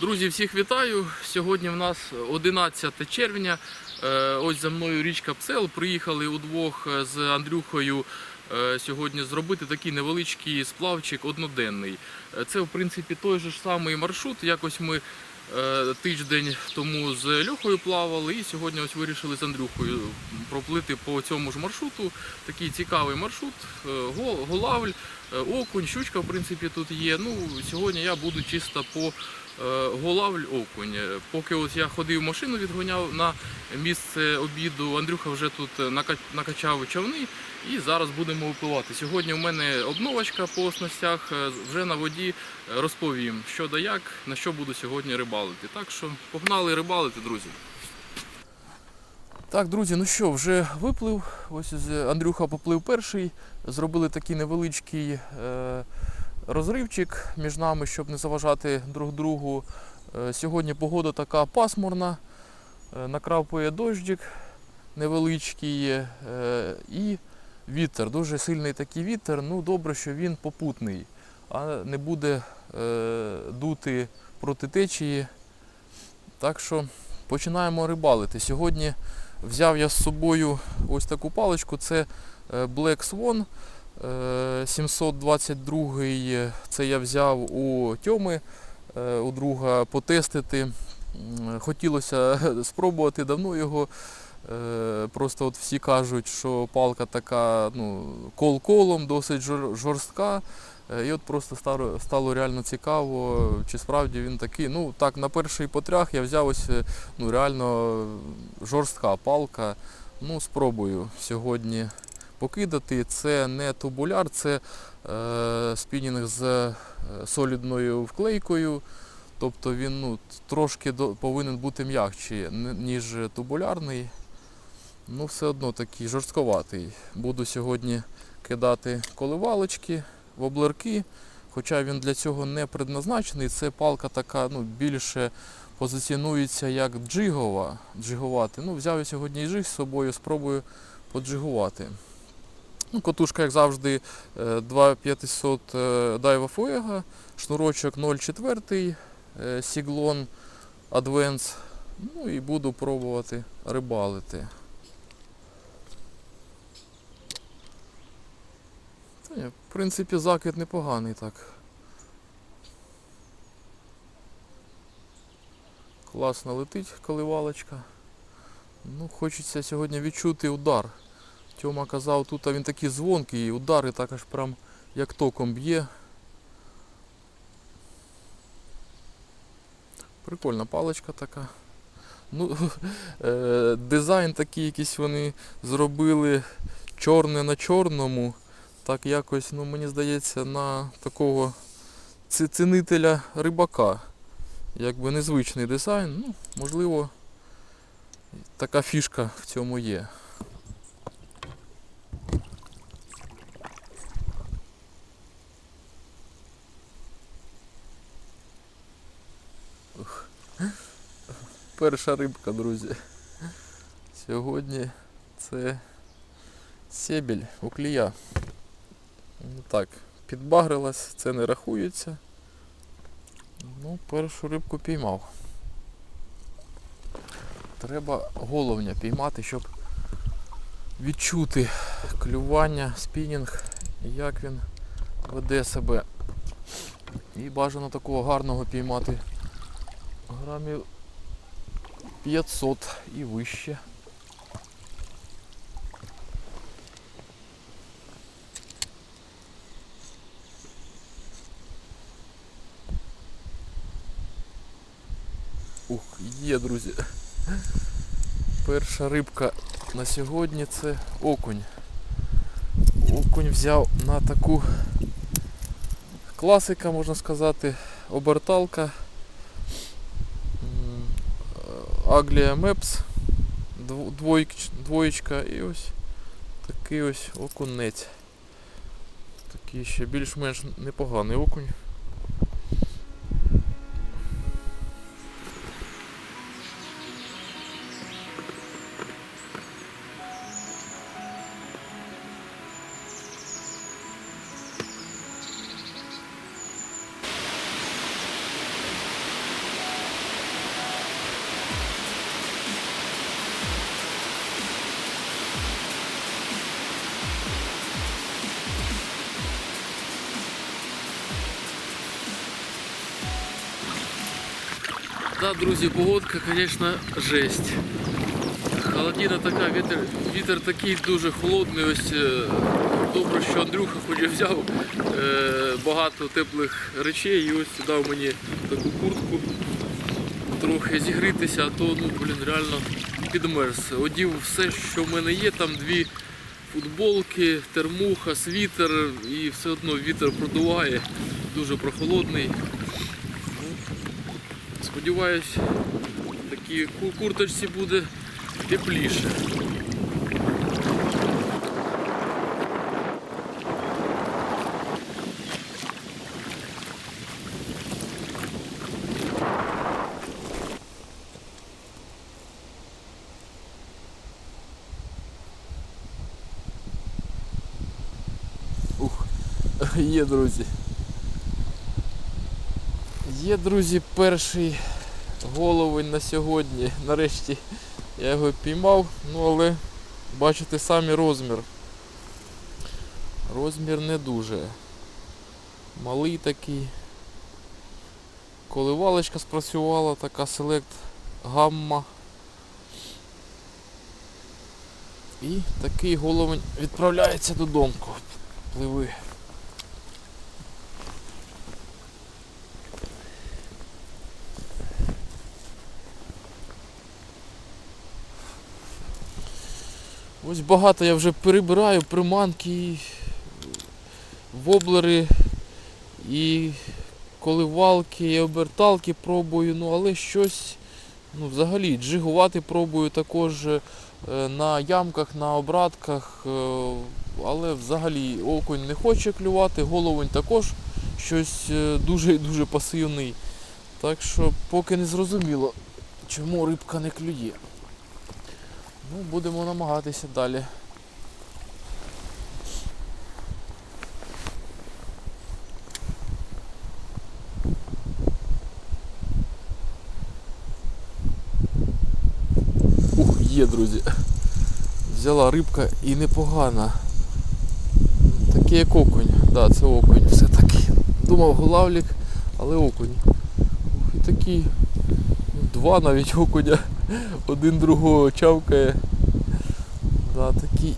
Друзі, всіх вітаю. Сьогодні в нас 11 червня. Е, Ось за мною річка Псел. Приїхали удвох е, з Андрюхою е, сьогодні зробити такий невеличкий сплавчик одноденний. Це, в принципі, той же ж самий маршрут. Якось ми тиждень тому з Льохою плавали, і сьогодні ось вирішили з Андрюхою проплити по цьому ж маршруту. Такий цікавий маршрут. Голавль, окунь, щучка, в принципі, тут є. Ну, сьогодні я буду чисто по Голавль окунь. Е, Поки ось я ходив машину, відгоняв на місце обіду, Андрюха вже тут е, накачав човни і зараз будемо випливати. Сьогодні у мене обновочка по оснастях, е, вже на воді е, розповім, що да як, на що буду сьогодні рибалити. Так що погнали рибалити, друзі. Так, друзі, ну що, вже виплив. Ось Андрюха поплив перший. Зробили такий невеличкий е, розривчик між нами, щоб не заважати друг другу. Е, Сьогодні погода така пасмурна, е, накрапує дощик невеличкий е, і вітер. Дуже сильний такий вітер. Ну добре, що він попутний, а не буде дути проти течії. Так що починаємо рибалити. Сьогодні взяв я з собою ось таку паличку. Це Black Swan. Е, 722 е, це я взяв у Тьоми, е, у друга потестити. Хотілося спробувати давно його. Е, Просто от всі кажуть, що палка така ну, кол колом, досить жорстка. Е, І от просто стало, стало реально цікаво, чи справді він такий. Ну так, на перший потрях я взяв ось е, ну, реально жорстка палка. Ну, спробую сьогодні покидати. Це не тубуляр, це е, спінінг з е, солідною вклейкою. Тобто він ну, трошки до, повинен бути м'якший, ніж тубулярний. Ну, все одно такий жорстковатий. Буду сьогодні кидати коливалочки, воблерки. Хоча він для цього не предназначений. Це палка така ну, більше позиціонується як джигова. Джигувати. Ну, взяв я сьогодні джиг з собою, спробую поджигувати. Ну, котушка, як завжди, е, 2500 е, Daiwa Fuego, шнурочок 0,4 е, Сіглон Advance. Ну і буду пробувати рибалити. В принципі, закид непоганий так. Класно летить коливалочка. Ну, хочеться сьогодні відчути удар. Тьома казав, тут він такий дзвонкий, і удари так аж прям як током б'є. Прикольна паличка така. Ну, е, дизайн такий якийсь вони зробили чорне на чорному. Так якось, ну мені здається, на такого цінителя рибака. Якби незвичний дизайн. Ну, можливо, така фішка в цьому є. Перша рибка, друзі. Сьогодні це себіль уклія. Ну так, підбагрилась, це не рахується. Ну, першу рибку піймав. Треба головня піймати, щоб відчути клювання, спінінг, як він веде себе. І бажано такого гарного піймати грамів 500 і вище. Ух, є, друзі. Перша рибка на сьогодні це окунь. Окунь взяв на таку класика, можна сказати, оберталка. Агlia Maps, двоєчка і ось такий ось окунець. Такий ще більш-менш непоганий окунь. Друзі, погодка, звісно, жесть. Холодина така, вітер, вітер такий дуже холодний. Ось е, добре, що Андрюха хоч взяв е, багато теплих речей і ось дав мені таку куртку трохи зігрітися, а то ну блін реально підмерз. Одів все, що в мене є, там дві футболки, термуха, світер і все одно вітер продуває, дуже прохолодний. Сподіваюсь, такій ку- курточці буде тепліше. Є, друзі. Є, друзі, перший головень на сьогодні. Нарешті я його піймав, ну але бачите самі розмір. Розмір не дуже. Малий такий. Коливалочка спрацювала, така селект гамма. І такий головень відправляється додому. Пливи. Ось багато я вже перебираю приманки, воблери і коливалки, і оберталки пробую, ну але щось ну, взагалі джигувати пробую також е, на ямках, на обратках, е, але взагалі окунь не хоче клювати, головень також щось е, дуже і дуже пасивний. Так що поки не зрозуміло, чому рибка не клює. Ну, будемо намагатися далі. Ух, є, друзі. Взяла рибка і непогана. Такий як окунь. Да, це окунь все-таки. Думав голавлік, але окунь. Ух, і такі ну, два навіть окуня. Один другого чавкає. Да, такий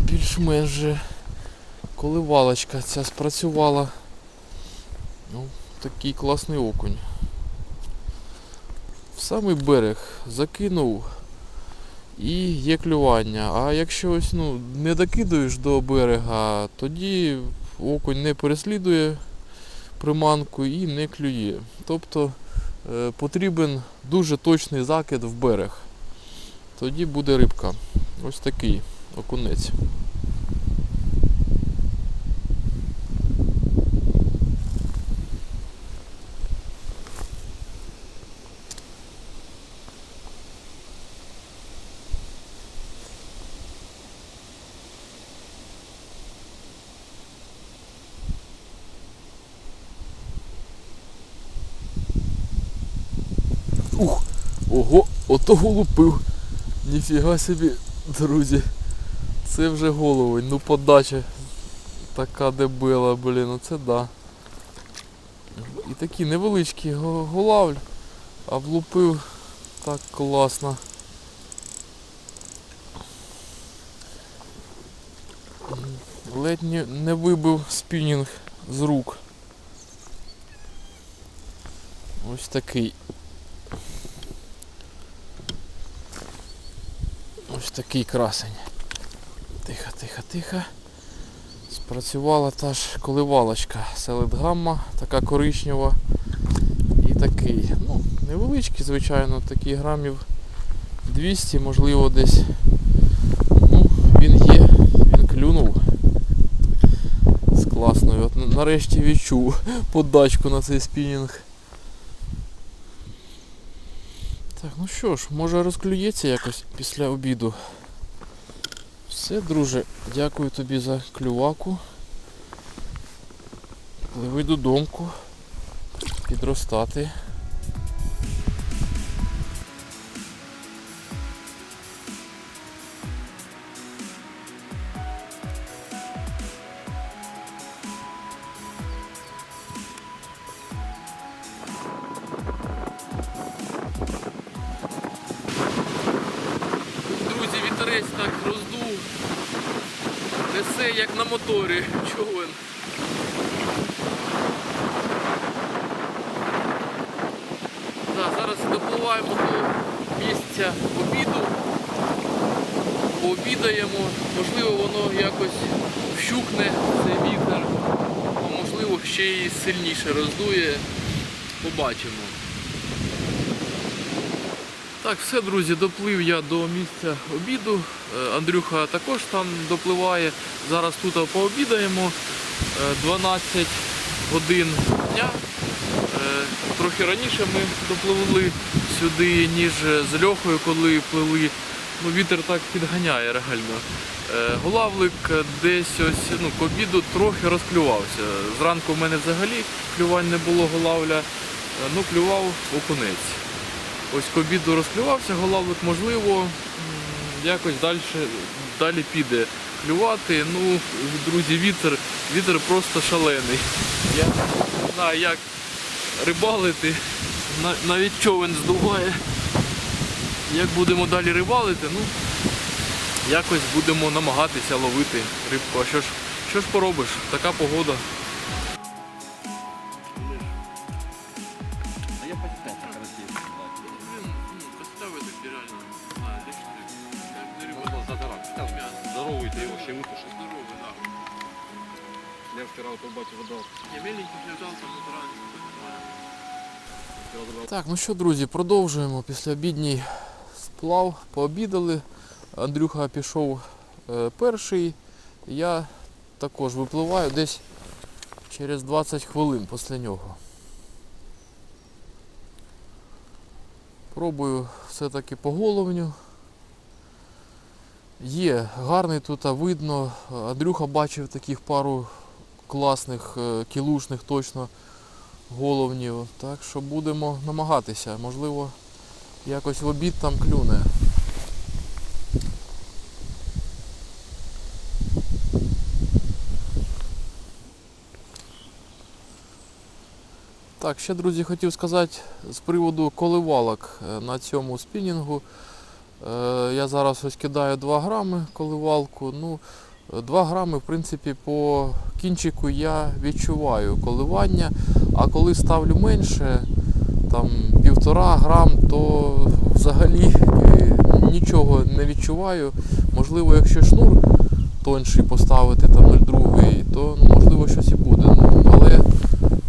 більш-менш же коливалочка ця спрацювала. Ну, такий класний окунь. В самий берег закинув і є клювання. А якщо ось ну, не докидуєш до берега, тоді окунь не переслідує приманку і не клює. Тобто потрібен дуже точний закид в берег. Тоді буде рибка. Ось такий окунець. Ух! Ого, ото лупив. Ніфіга собі, друзі. Це вже головень, ну подача така дебила, блін, оце да. І такі невеличкі го- голавль, а влупив так класно. Ледь не вибив спінінг з рук. Ось такий. Ось такий красень. Тихо, тихо, тихо. Спрацювала та ж коливалочка селедгамма, така коричнева. І такий. Ну, невеличкий, звичайно, такий грамів 200, можливо, десь. Ну, він є, він клюнув. З класною. От нарешті відчув подачку на цей спінінг. Так, ну що ж, може розклюється якось після обіду. Все, друже, дякую тобі за клюваку. Пливи додомку. Підростати. Допливаємо до місця обіду. Пообідаємо, можливо, воно якось вщукне цей вітер, а можливо ще й сильніше роздує. Побачимо. Так, все, друзі, доплив я до місця обіду. Е, Андрюха також там допливає. Зараз тут пообідаємо. Е, 12 годин дня. Трохи раніше ми допливли сюди, ніж з Льохою, коли плили. Ну, вітер так підганяє реально. Е, Голавлик десь ось ну, к обіду трохи розклювався. Зранку в мене взагалі клювань не було голавля, е, ну клював окунець. Ось к обіду розклювався голавлик, можливо, якось далі, далі піде клювати. Ну, друзі, вітер, вітер просто шалений. Я не знаю, як рибалити, На- навіть човен здуває. Як будемо далі рибалити, ну якось будемо намагатися ловити рибку. А що ж, що ж поробиш? Така погода. А я почитал, как красиво. Блін, ну, постави такі реально. А, де ж ти? Як не Ну, вот задорак. Здоровый ты его ще вытушил. Здорово, так. Я вчера вот бачу задал. Я меленький не взяв, там натуральний. так, ну що, друзі, продовжуємо після обідній сплав, пообідали. Андрюха пішов е, перший. Я також випливаю десь через 20 хвилин після нього. Пробую все-таки по головню. Є, гарний тут видно. Андрюха бачив таких пару класних, е, кілушних точно головнів. Так що будемо намагатися. Можливо, якось в обід там клюне. Так, ще, друзі, хотів сказати з приводу коливалок е, на цьому спінінгу. Е, Я зараз ось кидаю 2 грами коливалку. Ну, 2 грами, в принципі, по кінчику я відчуваю коливання, а коли ставлю менше, там півтора грам, то взагалі е, нічого не відчуваю. Можливо, якщо шнур тонший поставити, там 0,2, то ну, можливо щось і буде. Ну, але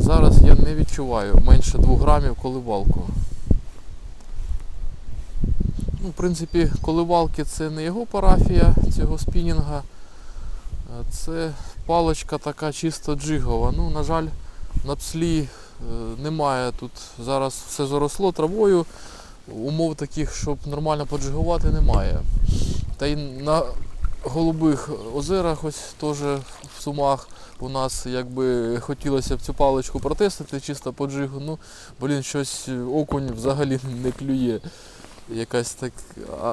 зараз я не відчуваю менше 2 грамів коливалку. Ну, в принципі, коливалки це не його парафія цього спінінга. Е, Це паличка така чисто джигова. Ну, на жаль, на пслі е, немає тут. Зараз все заросло травою. Умов таких, щоб нормально поджигувати, немає. Та й на голубих озерах, ось теж в Сумах, у нас якби хотілося б цю паличку протестити, чисто по джигу. Ну, блін, щось окунь взагалі не клює. Якась так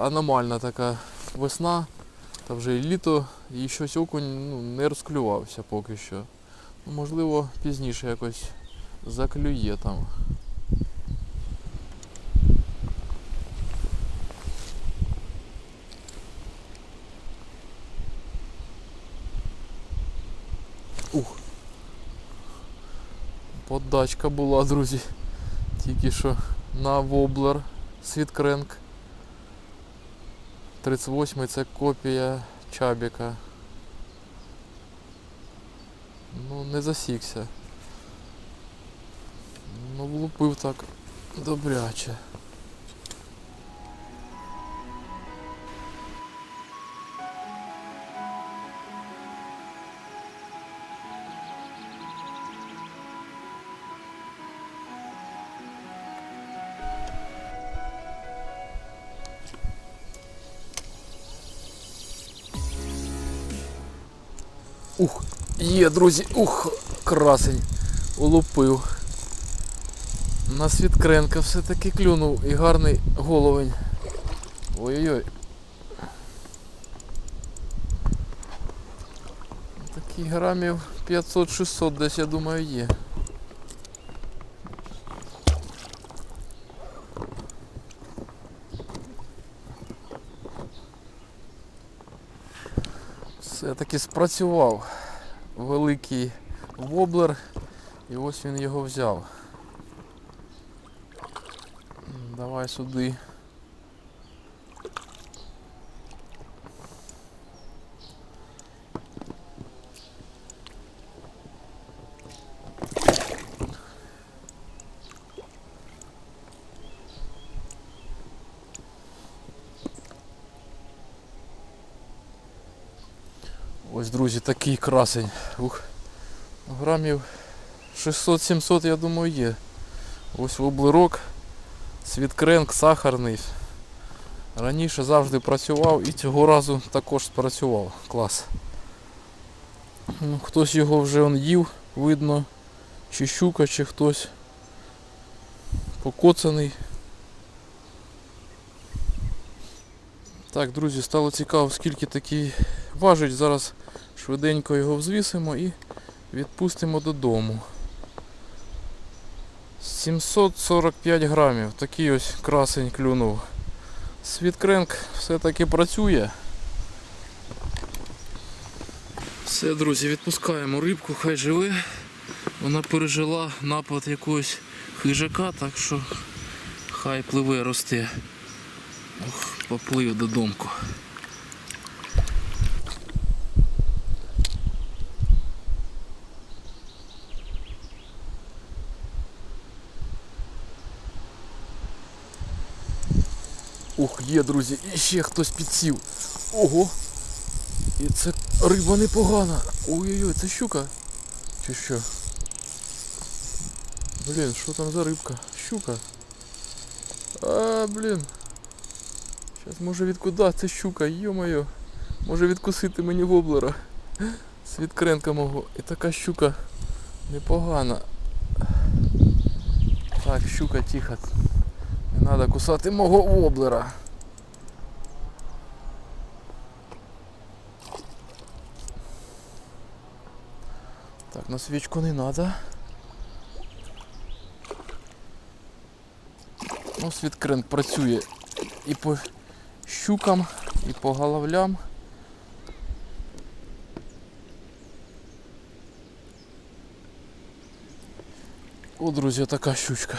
аномальна така весна, та вже і літо, і щось окунь ну, не розклювався поки що. Ну, можливо, пізніше якось заклює там. Ух. Подачка була, друзі. Тільки що на воблер Світкренк. 38 це копія чабіка. Ну, не засікся. Ну, влупив так добряче. Ух, є, друзі, ух, красень. Улупив. На Світкренка все-таки клюнув і гарний головень. Ой-ой-ой. Такий грамів 500-600 десь, я думаю, є. Все-таки спрацював великий воблер, і ось він його взяв. Давай сюди. Ось, друзі, такий красень. Ух. Грамів 600-700, я думаю, є. Ось воблерок, світкренк, сахарний. Раніше завжди працював і цього разу також спрацював. Клас. Ну, хтось його вже он їв, видно, чи щука, чи хтось покоцаний. Так, друзі, стало цікаво, скільки такий важить. Зараз швиденько його взвісимо і відпустимо додому. 745 грамів. Такий ось красень клюнув. Світкренк все-таки працює. Все, друзі, відпускаємо рибку, хай живе. Вона пережила напад якогось хижака, так що хай пливе, росте. Ох, поплив додому. Ух, є, друзі, і ще хтось підсів. Ого! І це риба непогана. Ой-ой-ой, це щука. Чи що? Блін, що там за рибка? Щука. А, блін. Зараз може відкуда це щука, йо-моє. Може відкусити мені воблера. Світкренка мого. І така щука непогана. Так, щука тихо. Не треба кусати мого воблера. Так, на свічку не треба. Ну, світкренк працює і по щукам, і по головлям. О, друзі, така щучка.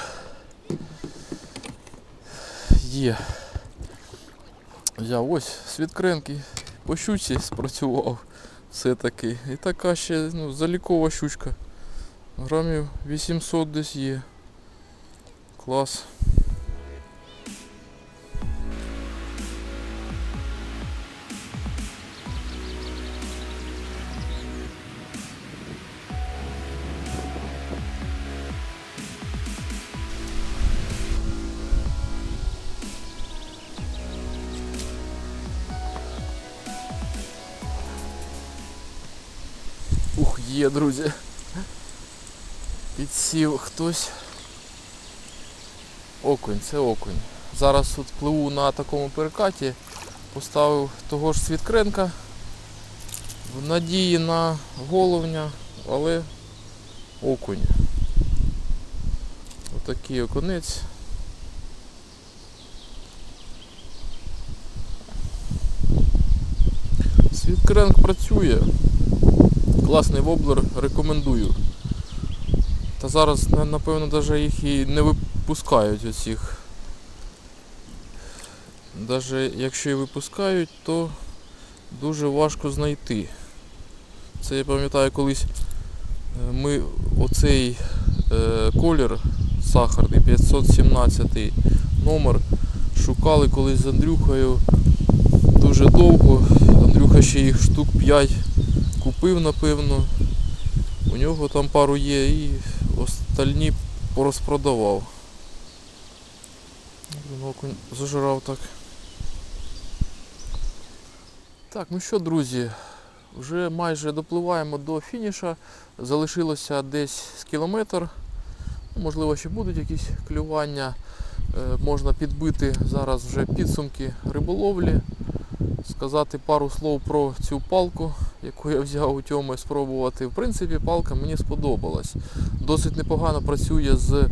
Є. Я ось світкренки по щуці спрацював все-таки. І така ще ну, залікова щучка. Грамів 800 десь є. Клас. Є, друзі. Підсів хтось. Окунь, це окунь. Зараз тут пливу на такому перекаті. Поставив того ж світкренка. В надії на головня, але окунь. Отакий окунець. Світкренк працює. Класний воблер, рекомендую. Та зараз, напевно, навіть їх і не випускають оцих. Навіть якщо і випускають, то дуже важко знайти. Це я пам'ятаю колись е, ми оцей е, колір сахарний 517 номер шукали колись з Андрюхою дуже довго. Андрюха ще їх штук 5 купив, напевно. У нього там пару є і остальні порозпродавав. Зажирав так. Так, ну що, друзі, вже майже допливаємо до фініша. Залишилося десь з кілометр. Ну, Можливо, ще будуть якісь клювання. Е, Можна підбити зараз вже підсумки риболовлі сказати пару слов про цю палку, яку я взяв у Тьоми спробувати. В принципі, палка мені сподобалась. Досить непогано працює з е,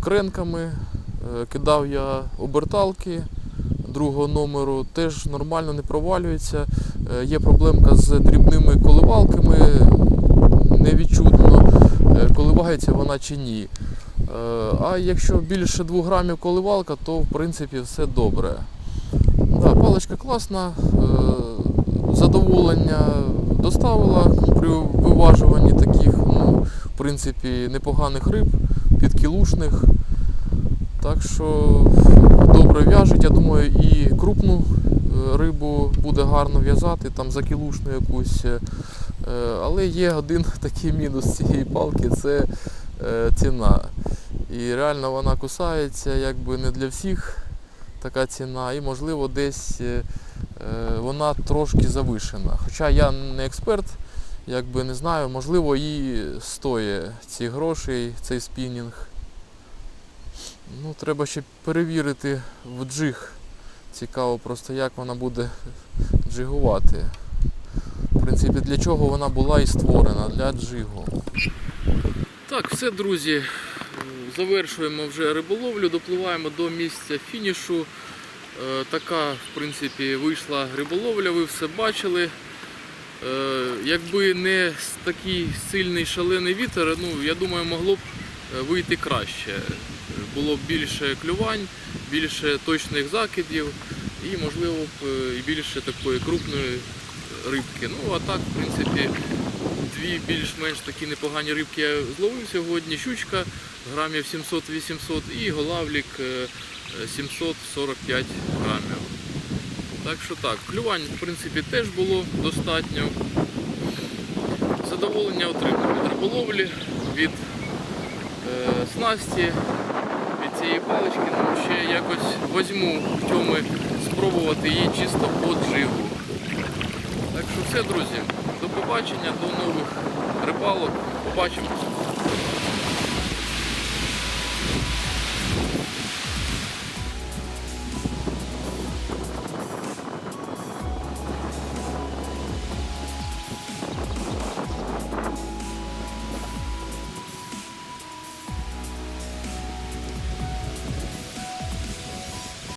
кренками. Е, Кидав я оберталки, другого номеру теж нормально не провалюється. Е, Є проблемка з дрібними коливалками, невідчутно, коливається вона чи ні. А якщо більше 2 грамів коливалка, то в принципі все добре. Паличка класна, е, задоволення доставила при виважуванні таких, ну, в принципі, непоганих риб, підкілушних. Так що добре в'яжуть, я думаю, і крупну е, рибу буде гарно в'язати, там за кілушну якусь. е, Але є один такий мінус цієї палки це ціна. І реально вона кусається, якби не для всіх така ціна, і можливо десь е, е, вона трошки завишена. Хоча я не експерт, якби не знаю, можливо, і стоїть ці гроші, цей спінінг. Ну, треба ще перевірити в джиг. Цікаво просто, як вона буде джигувати. В принципі, для чого вона була і створена, для джигу. Так, все, друзі. Завершуємо вже риболовлю, допливаємо до місця фінішу. Е, Така, в принципі, вийшла риболовля, ви все бачили. Е, Якби не такий сильний шалений вітер, ну, я думаю, могло б е, вийти краще. Було б більше клювань, більше точних закидів і, можливо, б і більше такої крупної рибки. Ну, а так, в принципі, дві більш-менш такі непогані рибки я зловив сьогодні. Щучка грамів 700-800 і голавлік е, е, 745 грамів. Так що так, клювань в принципі теж було достатньо. Задоволення отримав від риболовлі, від е, снасті, від цієї палички. Ну, ще якось возьму в тьому спробувати її чисто по джигу. Так що все, друзі, побачення, до нових рибалок. Побачимось.